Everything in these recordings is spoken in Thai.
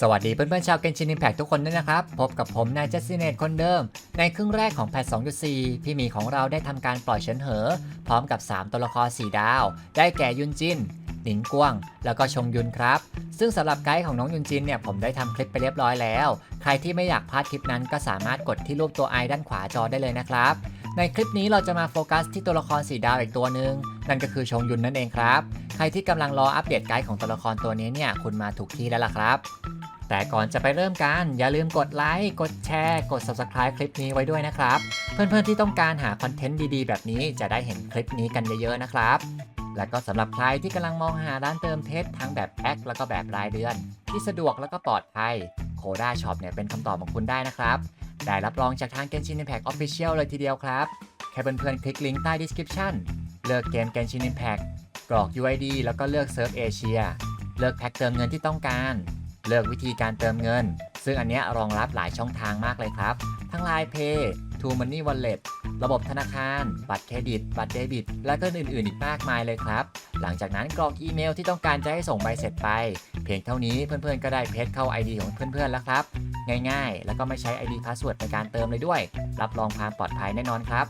สวัสดีเพื่อนๆชาวเกนชิน i ิ p แพ t ทุกคนด้วยนะครับ พบกับผมนายเจสติเนตคนเดิม ในครึ่งแรกของแพท 2.4 พี่หมีของเราได้ทำการปล่อยเฉินเหอ พร้อมกับ 3 ตัวละคร 4 ดาว ได้แก่ยุนจินหนิงกวง แล้วก็ชงยุนครับ ซึ่งสำหรับไกด์ของน้องยุนจินเนี่ยผมได้ทำคลิปไปเรียบร้อยแล้ว ใครที่ไม่อยากพลาดคลิปนั้นก็สามารถกดที่รูปตัวไอด้านขวาจอได้เลยนะครับ ในคลิปนี้เราจะมาโฟกัสที่ตัวละคร4ดาวอีกตัวหนึ่งนั่นก็คือชงยุนนั่นเองครับ ใครที่กำลังรออัปเดตไกด์ของตัวละครตัวนี้เนี่ยคุณมาถูกที่แล้วล่ะครับ แต่ก่อนจะไปเริ่มกัน อย่าลืมกดไลค์กดแชร์กด Subscribe คลิปนี้ไว้ด้วยนะครับ เพื่อนๆที่ต้องการหาคอนเทนต์ดีๆ แบบนี้จะได้เห็นคลิปนี้กันเยอะๆนะครับและก็สำหรับใครที่กำลังมองหาร้านเติมเพชรทั้งแบบแอคแล้วก็แบบรายเดือน ที่สะดวกแล้วก็ปลอดภัยโคด้าช็อปเนี่ยเป็นคำตอบของคุณได้นะครับ ได้รับรองจากทาง Genshin Impact Official เลยทีเดียวครับ แค่เพื่อนๆคลิกลิงก์ใต้ description เลือกเกม Genshin Impact กรอก UID แล้วก็เลือก Serve Asia เลือกแพ็คเติมเงินที่ต้องการ เลือกวิธีการเติมเงิน ซึ่งอันนี้รองรับหลายช่องทางมากเลยครับ ทั้ง Line Pay True Money Wallet ระบบธนาคาร บัตรเครดิต บัตรเดบิต และก็อื่นๆ อีกมากมายเลยครับ หลังจากนั้นกรอกอีเมลที่ต้องการจะให้ส่งใบเสร็จไป เพียงเท่านี้เพื่อนๆ ก็ได้เพจเข้า ID ของเพื่อนๆ แล้วครับ ง่ายๆ แล้วก็ไม่ใช้ ID Password ในการเติมเลยด้วย รับรองความปลอดภัยแน่นอนครับ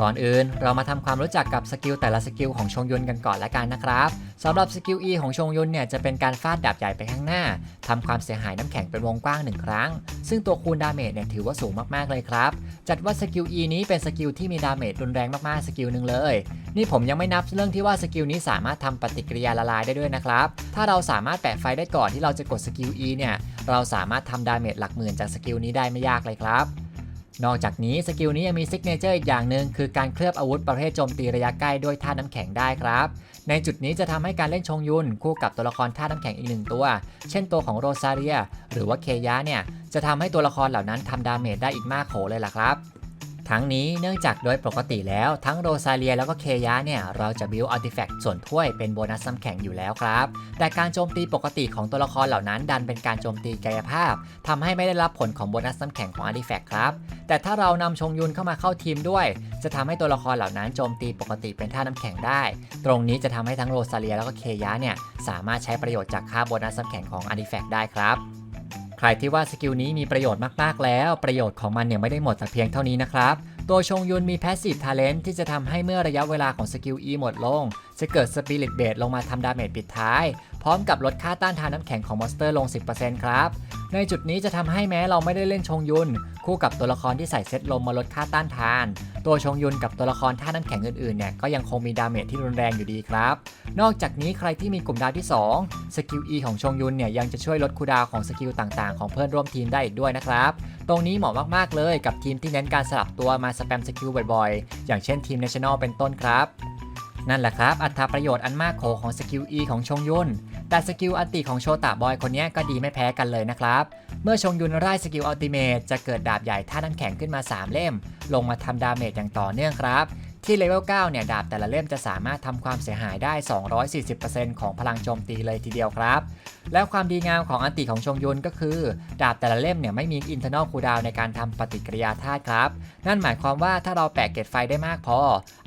ก่อนอื่นเรามาทำความรู้จักกับสกิลแต่ละสกิลของชงยุนกันก่อนละกันนะครับ สำหรับสกิล E ของชงยุนเนี่ยจะเป็นการฟาดดาบใหญ่ไปข้างหน้าทำความเสียหายน้ำแข็งเป็นวงกว้างหนึ่งครั้ง ซึ่งตัวคูณดาเมจเนี่ยถือว่าสูงมากๆเลยครับ จัดว่าสกิล E นี้เป็นสกิลที่มีดาเมจรุนแรงมากๆสกิลหนึ่งเลย นี่ผมยังไม่นับเรื่องที่ว่าสกิลนี้สามารถทำปฏิกิริยาละลายได้ด้วยนะครับ ถ้าเราสามารถแปะไฟได้ก่อนที่เราจะกดสกิล E เนี่ยเราสามารถทำดาเมจหลักหมื่นจากสกิลนี้ได้ไม่ยากเลยครับ นอกจากนี้สกิลนี้ยังมีซิกเนเจอร์อีกอย่างหนึ่งคือการเคลือบอาวุธประเภทโจมตีระยะใกล้ด้วยท่าน้ำแข็งได้ครับ ในจุดนี้จะทำให้การเล่นชงยุนคู่กับตัวละครท่าน้ำแข็งอีกหนึ่งตัว เช่นตัวของโรซาเรียหรือว่าเคยะเนี่ยจะทำให้ตัวละครเหล่านั้นทำดาเมจได้อีกมากโขเลยล่ะครับ ทั้งนี้เนื่องจากโดยปกติแล้วทั้งโรซาเลียแล้วก็เคยะเนี่ยเราจะบิวอัลติแฟกต์ส่วนถ้วยเป็นโบนัสซ้ำแข็งอยู่แล้วครับ แต่การโจมตีปกติของตัวละครเหล่านั้นดันเป็นการโจมตีกายภาพทำให้ไม่ได้รับผลของโบนัสซ้ำแข็งของอัลติแฟกต์ครับ แต่ถ้าเรานำชงยุนเข้ามาเข้าทีมด้วย จะทำให้ตัวละครเหล่านั้นโจมตีปกติเป็นท่าน้ำแข็งได้ ตรงนี้จะทำให้ทั้งโรซาเลียแล้วก็เคยะเนี่ยสามารถใช้ประโยชน์จากค่าโบนัสซ้ำแข็งของอัลติแฟกต์ได้ครับ ใครที่ว่าสกิลนี้มีประโยชน์มากๆแล้ว ประโยชน์ของมันเนี่ยไม่ได้หมดแต่เพียงเท่านี้นะครับ ตัวชงยุนมี Passive Talent ที่จะทำให้เมื่อระยะเวลาของสกิล E หมดลง จะเกิด Spirit b a s e ลงมาทำดาเมจปิดท้าย พร้อมกับลดค่าต้านทานน้ำแข็งของมอนสเตอร์ลง 10%ครับ ในจุดนี้จะทำให้แม้เราไม่ได้เล่นชงยุน คู่กับตัวละครที่ใส่เซตลมมาลดค่าต้านทาน ตัวชงยุนกับตัวละครท่าน้ำแข็งอื่นๆเนี่ยก็ยังคงมีดาเมจที่รุนแรงอยู่ดีครับ นอกจากนี้ใครที่มีกลุ่มดาวที่ 2 สกิล E ของชงยุนเนี่ยยังจะช่วยลดคูดาวของสกิลต่างๆ ของเพื่อนร่วมทีมได้อีกด้วยนะครับ ตรงนี้เหมาะมากๆเลยกับทีมที่เน้นการสลับตัวมาสแปมสกิลบ่อยๆ อย่างเช่นทีม National เป็นต้นครับนั่นแหละครับ อัตราประโยชน์อันมากโขของสกิล E ของชงยุน แต่สกิลอัลติของโชตะบอยคนนี้ก็ดีไม่แพ้กันเลยนะครับ เมื่อชงยุนไล่สกิลอัลติเมตจะเกิดดาบใหญ่ท่าน้ำแข็งขึ้นมา 3 เล่ม ลงมาทำดาเมจอย่างต่อเนื่องครับ ที่เลเวล 9 เนี่ย ดาบแต่ละเล่มจะสามารถทำความเสียหายได้ 240%ของพลังโจมตีเลยทีเดียวครับ แล้วความดีงามของอันติของชงยุนก็คือ ดาบแต่ละเล่มเนี่ยไม่มี internal cooldown ในการทำปฏิกิริยาธาตุครับ นั่นหมายความว่าถ้าเราแปะเกตไฟได้มากพอ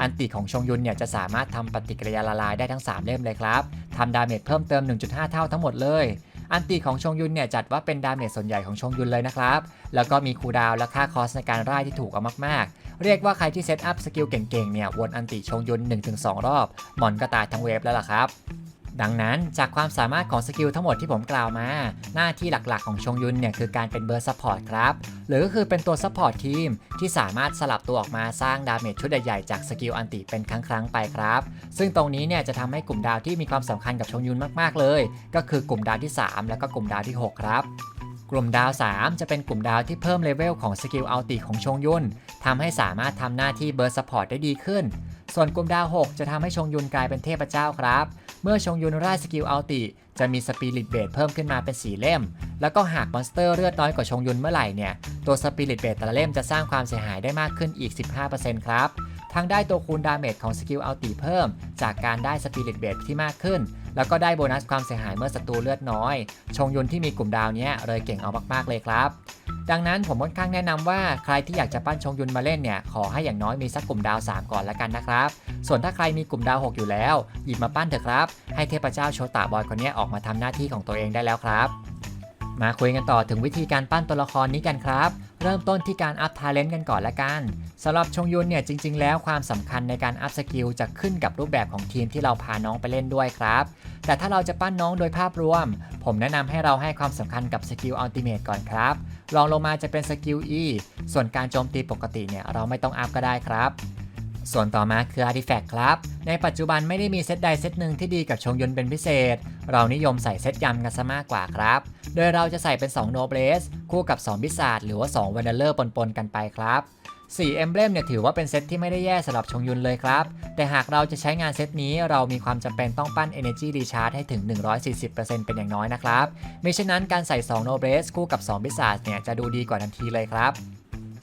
อันติของชงยุนเนี่ยจะสามารถทำปฏิกิริยาละลายได้ทั้ง 3 เล่มเลยครับทำดาเมจเพิ่มเติม 1.5 เท่าทั้งหมดเลย อันตีของชงยุนเนี่ยจัดว่าเป็นดาเมจส่วนใหญ่ของชงยุนเลยนะครับ แล้วก็มีคูดาวและค่าคอสในการร่ายที่ถูกเอามากๆ เรียกว่าใครที่เซตอัพสกิลเก่งๆเนี่ยวนอันติชงยุน 1-2 รอบ หมอนก็ตายทั้งเวฟแล้วล่ะครับ ดังนั้นจากความสามารถของสกิลทั้งหมดที่ผมกล่าวมา หน้าที่หลักๆของชงยุนเนี่ยคือการเป็นเบอร์ซัพพอร์ตครับ หรือก็คือเป็นตัวซัพพอร์ตทีมที่สามารถสลับตัวออกมาสร้างดาเมจชุดใหญ่ๆจากสกิลอันติเป็นครั้งๆไปครับ ซึ่งตรงนี้เนี่ยจะทำให้กลุ่มดาวที่มีความสำคัญกับชงยุนมากๆเลย ก็คือกลุ่มดาวที่ 3 แล้วก็กลุ่มดาวที่ 6 ครับกลุ่มดาว 3 จะเป็นกลุ่มดาวที่เพิ่มเลเวลของสกิลอัลติของชงยุนทำให้สามารถทำหน้าที่เบอร์ซัพพอร์ตได้ดีขึ้น ส่วนกลุ่มดาว 6 จะทำให้ชงยุนกลายเป็นเทพเจ้าครับ เมื่อชงยุนไล่สกิลอัลติ จะมีสปิริตเบสเพิ่มขึ้นมาเป็น 4 เล่ม แล้วก็หากมอนสเตอร์เลือดน้อยกว่าชงยุนเมื่อไหร่เนี่ย ตัวสปิริตเบสแต่ละเล่มจะสร้างความเสียหายได้มากขึ้นอีก 15%ครับ ทั้งได้ตัวคูณดาเมจของสกิลอัลติเพิ่ม จากการได้สปิริตเบสที่มากขึ้น แล้วก็ได้โบนัสความเสียหายเมื่อศัตรูเลือดน้อย ชงยุนที่มีกลุ่มดาวนี้เลยเก่งเอามากๆเลยครับ ดังนั้นผมค่อนข้างแนะนำว่าใครที่อยากจะปั้นชงยุนมาเล่นเนี่ยขอให้อย่างน้อยมีสักกลุ่มดาว 3 ก่อนละกันนะครับ ส่วนถ้าใครมีกลุ่มดาว 6 อยู่แล้ว หยิบมาปั้นเถอะครับ ให้เทพเจ้าโชตาบอยคนนี้ออกมาทำหน้าที่ของตัวเองได้แล้วครับ มาคุยกันต่อถึงวิธีการปั้นตัวละครนี้กันครับ เริ่มต้นที่การอัพทาเลนต์กันก่อนละกันสำหรับชงยุนเนี่ยจริง ๆ แล้วความสำคัญในการอัพสกิลจะขึ้นกับรูปแบบของทีมที่เราพาน้องไปเล่นด้วยครับ แต่ถ้าเราจะปั้นน้องโดยภาพรวม ผมแนะนำให้เราให้ความสำคัญกับสกิลอัลติเมทก่อนครับรองลงมาจะเป็นสกิล E ส่วนการโจมตีปกติเนี่ยเราไม่ต้องอัพก็ได้ครับส่วนต่อมาคือ Artifact ครับ ในปัจจุบันไม่ได้มีเซตใดเซตหนึ่งที่ดีกับชงยนเป็นพิเศษ เรานิยมใส่เซตยำกันซะมากกว่าครับ โดยเราจะใส่เป็น2 Noblesse คู่กับ2บิสาดหรือว่า2 Wanderer ปนๆกันไปครับ4 Emblem เนี่ยถือว่าเป็นเซตที่ไม่ได้แย่สำหรับชงยุนเลยครับ แต่หากเราจะใช้งานเซตนี้เรามีความจำเป็นต้องปั้น Energy Recharge ให้ถึง 140%เป็นอย่างน้อยนะครับมิฉะนั้นการใส่2 Noblesse คู่กับ 2 บิสาดเนี่ยจะดูดีกว่าทันทีเลยครับ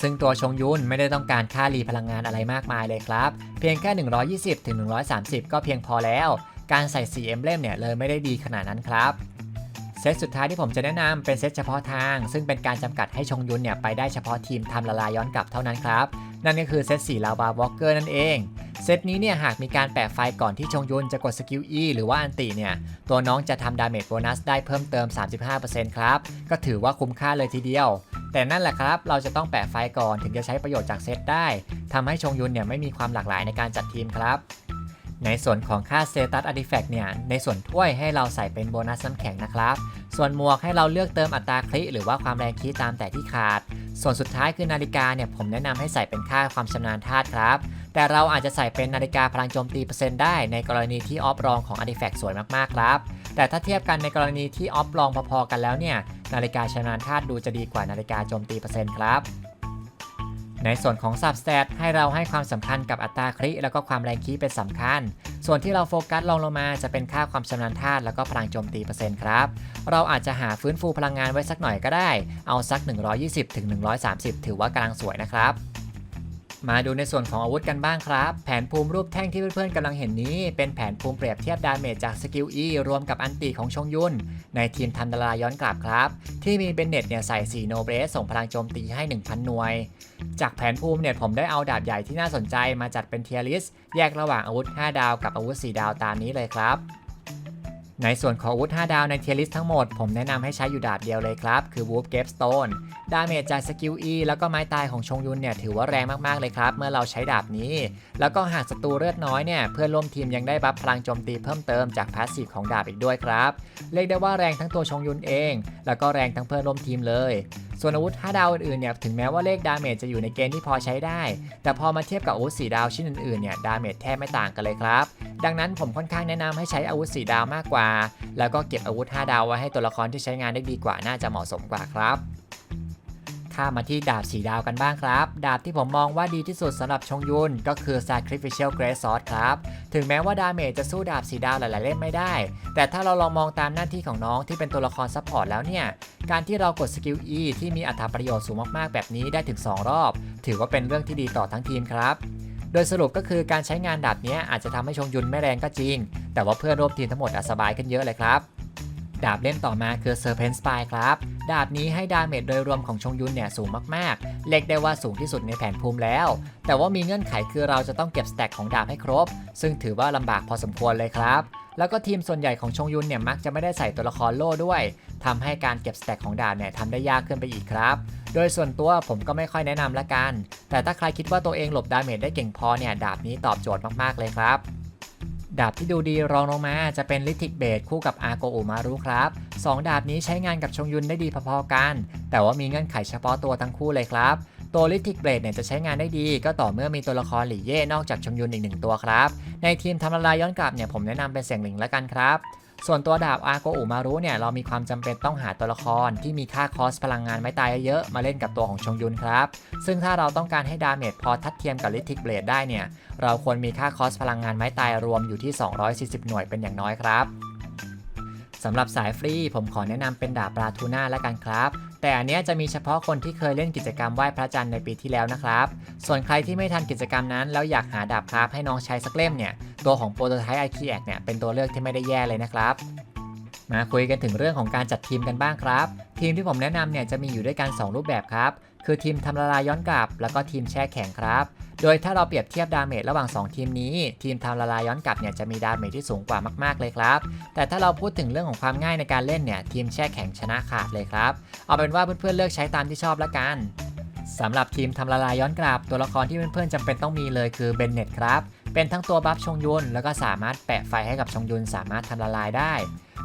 ซึ่งตัวชงยุนไม่ได้ต้องการค่ารีพลังงานอะไรมากมายเลยครับ เพียงแค่ 120-130 ก็เพียงพอแล้ว การใส่4 Emblem เนี่ยเลยไม่ได้ดีขนาดนั้นครับเซตสุดท้ายที่ผมจะแนะนำเป็นเซตเฉพาะทาง ซึ่งเป็นการจำกัดให้ชงยุนเนี่ยไปได้เฉพาะทีมทำละลายย้อนกลับเท่านั้นครับ นั่นก็คือเซต4ลาวาวอล์กเกอร์นั่นเอง เซตนี้เนี่ยหากมีการแปะไฟก่อนที่ชงยุนจะกดสกิล E หรือว่าอันติเนี่ยตัวน้องจะทำดาเมจโบนัสได้เพิ่มเติม 35%ครับ ก็ถือว่าคุ้มค่าเลยทีเดียว แต่นั่นแหละครับ เราจะต้องแปะไฟก่อนถึงจะใช้ประโยชน์จากเซตได้ทำให้ชงยุนเนี่ยไม่มีความหลากหลายในการจัดทีมครับ ในส่วนของค่าเซตัสอาร์ติแฟกต์เนี่ย ในส่วนถ้วยให้เราใส่เป็นโบนัสน้ำแข็งนะครับ ส่วนหมวกให้เราเลือกเติมอัตราคลิหรือว่าความแรงคีตามแต่ที่ขาด ส่วนสุดท้ายคือนาฬิกาเนี่ยผมแนะนำให้ใส่เป็นค่าความชำนาญธาตุครับ แต่เราอาจจะใส่เป็นนาฬิกาพลังโจมตีเปอร์เซ็นต์ได้ในกรณีที่ออฟรองของอาร์ติแฟกต์สวยมากๆครับ แต่ถ้าเทียบกันในกรณีที่ออฟรองพอๆกันแล้วเนี่ยนาฬิกาชำนาญธาตุดูจะดีกว่านาฬิกาโจมตีเปอร์เซ็นต์ครับ ในส่วนของ Substat ให้เราให้ความสำคัญกับอัตราคลิแล้วก็ความแรงคีเป็นสำคัญ ส่วนที่เราโฟกัสลงลงมาจะเป็นค่าความชำนาญธาตุแล้วก็พลังโจมตีเปอร์เซ็นต์ครับ เราอาจจะหาฟื้นฟูพลังงานไว้สักหน่อยก็ได้ เอาสัก 120ถึง130 ถือว่ากำลังสวยนะครับ มาดูในส่วนของอาวุธกันบ้างครับ แผนภูมิรูปแท่งที่เพื่อนๆกำลังเห็นนี้ เป็นแผนภูมิเปรียบเทียบดาเมจจากสกิล E รวมกับอันติของชงยุน ในทีมทันดาราย้อนกลับครับ ที่มีเบนเน็ตเนี่ยใส่4โนเบรสส่งพลังโจมตีให้ 1,000 หน่วย จากแผนภูมิเนี่ยผมได้เอาดาบใหญ่ที่น่าสนใจมาจัดเป็นเทียริสแยกระหว่างอาวุธ 5 ดาวกับอาวุธ 4 ดาวตามนี้เลยครับ ในส่วนของอาวุธ5ดาวในเทียริสทั้งหมด ผมแนะนำให้ใช้อยู่ดาบเดียวเลยครับ คือ Wolf g a p Stone ดาเมจจากสกิล E แล้วก็ไม้ตายของชงยุนเนี่ยถือว่าแรงมากๆเลยครับ เมื่อเราใช้ดาบนี้ แล้วก็หากศัตรูเลือดน้อยเนี่ยเพื่อนร่วมทีมยังได้บัฟพลังโจมตีเพิ่มเติมจากพาสซีฟของดาบอีกด้วยครับ เรียกได้ว่าแรงทั้งตัวชงยุนเอง แล้วก็แรงทั้งเพื่อนร่วมทีมเลยส่วนอาวุธ 5 ดาวอื่นๆ เนี่ย ถึงแม้ว่าเลขดาเมจจะอยู่ในเกณฑ์ที่พอใช้ได้ แต่พอมาเทียบกับอาวุธ 4 ดาวชิ้นอื่นๆ เนี่ย ดาเมจแทบไม่ต่างกันเลยครับ ดังนั้นผมค่อนข้างแนะนำให้ใช้อาวุธ 4 ดาวมากกว่า แล้วก็เก็บอาวุธ 5 ดาวไว้ให้ตัวละครที่ใช้งานได้ดีกว่าน่าจะเหมาะสมกว่าครับข้ามมาที่ดาบสีดาวกันบ้างครับ ดาบที่ผมมองว่าดีที่สุดสำหรับชงยุนก็คือ Sacrificial Grace Sword ครับ ถึงแม้ว่าดาเมจจะสู้ดาบสีดาวหลาย ๆ เล่มไม่ได้ แต่ถ้าเราลองมองตามหน้าที่ของน้องที่เป็นตัวละครซัพพอร์ตแล้วเนี่ย การที่เรากดสกิล E ที่มีอัตราประโยชน์สูงมาก ๆ แบบนี้ได้ถึง 2 รอบ ถือว่าเป็นเรื่องที่ดีต่อทั้งทีมครับ โดยสรุปก็คือการใช้งานดาบเนี้ยอาจจะทำให้ชงยุนไม่แรงก็จริง แต่ว่าเพื่อนร่วมทีมทั้งหมดอสบายขึ้นเยอะเลยครับ ดาบเล่มต่อมาคือ Serpent Spire ครับ ดาบนี้ให้ดาเมจโดยรวมของชงยุนเนี่ยสูงมากๆเรียกได้ว่าสูงที่สุดในแผนภูมิแล้ว แต่ว่ามีเงื่อนไขคือเราจะต้องเก็บสแต็กของดาบให้ครบ ซึ่งถือว่าลำบากพอสมควรเลยครับแล้วก็ทีมส่วนใหญ่ของชงยุนเนี่ยมักจะไม่ได้ใส่ตัวละครโล่ด้วยทำให้การเก็บสแต็กของดาบเนี่ยทำได้ยากขึ้นไปอีกครับ โดยส่วนตัวผมก็ไม่ค่อยแนะนำละกัน แต่ถ้าใครคิดว่าตัวเองหลบดาเมจได้เก่งพอเนี่ยดาบนี้ตอบโจทย์มากๆเลยครับดาบที่ดูดีรองลงมาจะเป็นลิทิกเบดคู่กับอาโกอุมารุครับ 2 ดาบนี้ใช้งานกับชงยุนได้ดีพอๆกัน แต่ว่ามีเงื่อนไขเฉพาะตัวทั้งคู่เลยครับ ตัวลิทิกเบดเนี่ยจะใช้งานได้ดี ก็ต่อเมื่อมีตัวละครหลี่เย่นอกจากชงยุนอีกหนึ่งตัวครับ ในทีมทำละลายย้อนกลับเนี่ยผมแนะนำเป็นเสียงหลิงแล้วกันครับ ส่วนตัวดาบอาโกอุมารุเนี่ยเรามีความจำเป็นต้องหาตัวละครที่มีค่าคอสพลังงานไม่ตายเยอะๆมาเล่นกับตัวของชงยุนครับ ซึ่งถ้าเราต้องการให้ดาเมจพอทัดเทียมกับลิทิกเบลดได้เนี่ยเราควรมีค่าคอสพลังงานไม้ตายรวมอยู่ที่ 240 หน่วยเป็นอย่างน้อยครับ สำหรับสายฟรีผมขอแนะนำเป็นดาบปลาทูน่าแล้วกันครับ แต่อันนี้จะมีเฉพาะคนที่เคยเล่นกิจกรรมไหว้พระจันทร์ในปีที่แล้วนะครับ ส่วนใครที่ไม่ทันกิจกรรมนั้น แล้วอยากหาดาบคราฟให้น้องใช้สักเล่มเนี่ยตัวของโปรโตไทป์ไอคีแอเนี่ยเป็นตัวเลือกที่ไม่ได้แย่เลยนะครับ มาคุยกันถึงเรื่องของการจัดทีมกันบ้างครับ ทีมที่ผมแนะนำเนี่ยจะมีอยู่ด้วยกัน 2 รูปแบบครับ คือทีมทำละลายย้อนกลับ แล้วก็ทีมแช่แข็งครับ โดยถ้าเราเปรียบเทียบดาเมจระหว่าง 2 ทีมนี้ ทีมทำละลายย้อนกลับเนี่ยจะมีดาเมจที่สูงกว่ามากๆเลยครับ แต่ถ้าเราพูดถึงเรื่องของความง่ายในการเล่นเนี่ยทีมแช่แข็งชนะขาดเลยครับ เอาเป็นว่าเพื่อนๆเลือกใช้ตามที่ชอบละกันสำหรับทีมทำละลายย้อนกลับ ตัวละครที่เพื่อนๆจำเป็นต้องมีเลยคือเบนเน็ตครับเป็นทั้งตัวบัฟชงยุนแล้วก็สามารถแปะไฟให้กับชงยุนสามารถทำละลายได้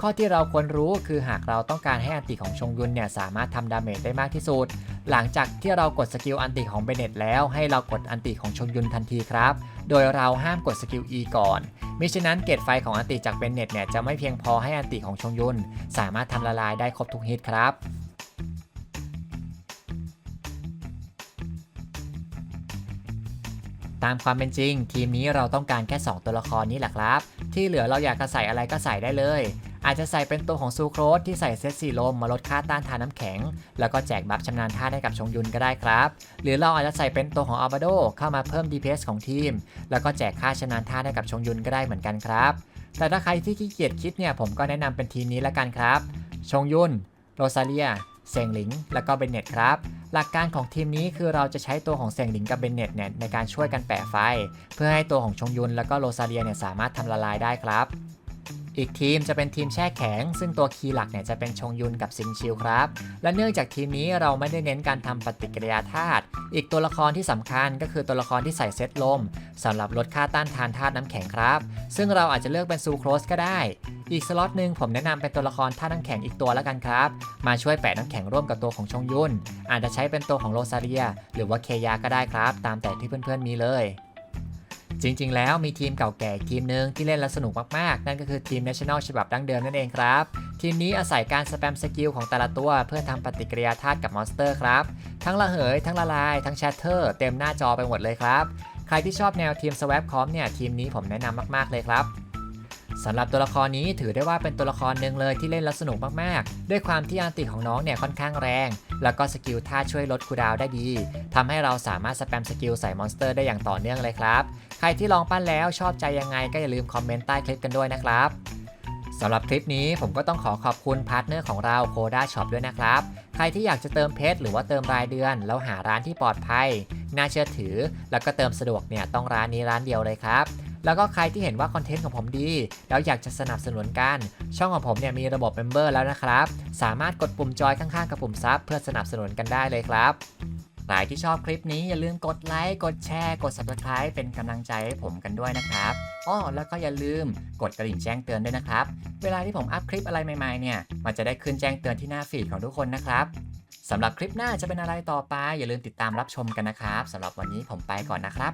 ข้อที่เราควรรู้คือหากเราต้องการให้อันติของชงยุนเนี่ยสามารถทำดาเมจได้มากที่สุด หลังจากที่เรากดสกิลอันติของเบเน็ตแล้วให้เรากดอันติของชงยุนทันทีครับ โดยเราห้ามกดสกิล E ก่อนมิฉะนั้นเกตไฟของอันติจากเบเน็ตเนี่ยจะไม่เพียงพอให้อันติของชงยุนสามารถทำละลายได้ครบทุกฮิตครับตามความเป็นจริง ทีมนี้เราต้องการแค่ 2 ตัวละครนี้แหละครับ ที่เหลือเราอยากจะใส่อะไรก็ใส่ได้เลย อาจจะใส่เป็นตัวของซูโครสที่ใส่เซตสีลมมาลดค่าต้านทานน้ำแข็ง แล้วก็แจกบัฟชำนาญท่าให้กับชงยุนก็ได้ครับ หรือเราอาจจะใส่เป็นตัวของอัลบาโดเข้ามาเพิ่ม DPS ของทีม แล้วก็แจกค่าชำนาญท่าให้กับชงยุนก็ได้เหมือนกันครับ แต่ถ้าใครที่ขี้เกียจคิดเนี่ยผมก็แนะนำเป็นทีมนี้ละกันครับ ชงยุนโรซาเลียเซงหลิง แล้วก็เบนเน็ตครับหลักการของทีมนี้คือเราจะใช้ตัวของเซงหลิงกับเบนเน็ตเนี่ยในการช่วยกันแปะไฟ เพื่อให้ตัวของชงยุนแล้วก็โรซาเลียเนี่ยสามารถทำละลายได้ครับ อีกทีมจะเป็นทีมแช่แข็ง ซึ่งตัวคีย์หลักเนี่ยจะเป็นชงยุนกับซิงชิวครับ และเนื่องจากทีมนี้เราไม่ได้เน้นการทำปฏิกิริยาธาตุ อีกตัวละครที่สำคัญก็คือตัวละครที่ใส่เซตลมสำหรับลดค่าต้านทานธาตุน้ำแข็งครับ ซึ่งเราอาจจะเลือกเป็นซูโครสก็ได้ อีกสล็อตหนึ่งผมแนะนำเป็นตัวละครธาตุน้ำแข็งอีกตัวแล้วกันครับ มาช่วยแปะน้ำแข็งร่วมกับตัวของชงยุนอาจจะใช้เป็นตัวของโรซาเลีย หรือว่าเคยาก็ได้ครับ ตามแต่ที่เพื่อนๆมีเลย จริง ๆ แล้วมีทีมเก่าแก่ทีมหนึ่งที่เล่นแล้วสนุกมากๆ นั่นก็คือทีม National ฉบับดั้งเดิมนั่นเองครับ ทีมนี้อาศัยการสแปมสกิลของแต่ละตัว เพื่อทำปฏิกิริยาธาตุกับมอนสเตอร์ครับ ทั้งระเหย ทั้งละลาย ทั้งแชทเตอร์ เต็มหน้าจอไปหมดเลยครับ ใครที่ชอบแนวทีมสวปคอมเนี่ยทีมนี้ผมแนะนำมากๆเลยครับ สำหรับตัวละครนี้ถือได้ว่าเป็นตัวละครหนึ่งเลยที่เล่นแล้วสนุกมากๆ ด้วยความที่อันติของน้องเนี่ยค่อนข้างแรง แล้วก็สกิลท่าช่วยลดคูดาวได้ดีทำให้เราสามารถสแปมสกิลใส่มอนสเตอร์ได้อย่างต่อเนื่องเลยครับ ใครที่ลองปั้นแล้วชอบใจยังไงก็อย่าลืมคอมเมนต์ใต้คลิปกันด้วยนะครับสำหรับคลิปนี้ผมก็ต้องขอขอบคุณพาร์ทเนอร์ของเราโคด้าช็อปด้วยนะครับ ใครที่อยากจะเติมเพชรหรือว่าเติมรายเดือน แล้วหาร้านที่ปลอดภัย น่าเชื่อถือ แล้วก็เติมสะดวกเนี่ยต้องร้านนี้ร้านเดียวเลยครับ แล้วก็ใครที่เห็นว่าคอนเทนต์ของผมดี แล้วอยากจะสนับสนุนกัน ช่องของผมเนี่ยมีระบบเมมเบอร์แล้วนะครับ สามารถกดปุ่มจอยข้างๆกับปุ่มซับเพื่อสนับสนุนกันได้เลยครับใครที่ชอบคลิปนี้อย่าลืมกดไลค์ กดแชร์ กด subscribe เป็นกำลังใจให้ผมกันด้วยนะครับอ้อแล้วก็อย่าลืมกดกระดิ่งแจ้งเตือนด้วยนะครับ เวลาที่ผมอัพคลิปอะไรใหม่ๆเนี่ย มันจะได้ขึ้นแจ้งเตือนที่หน้าฟีดของทุกคนนะครับสำหรับคลิปหน้าจะเป็นอะไรต่อไป อย่าลืมติดตามรับชมกันนะครับสำหรับวันนี้ผมไปก่อนนะครับ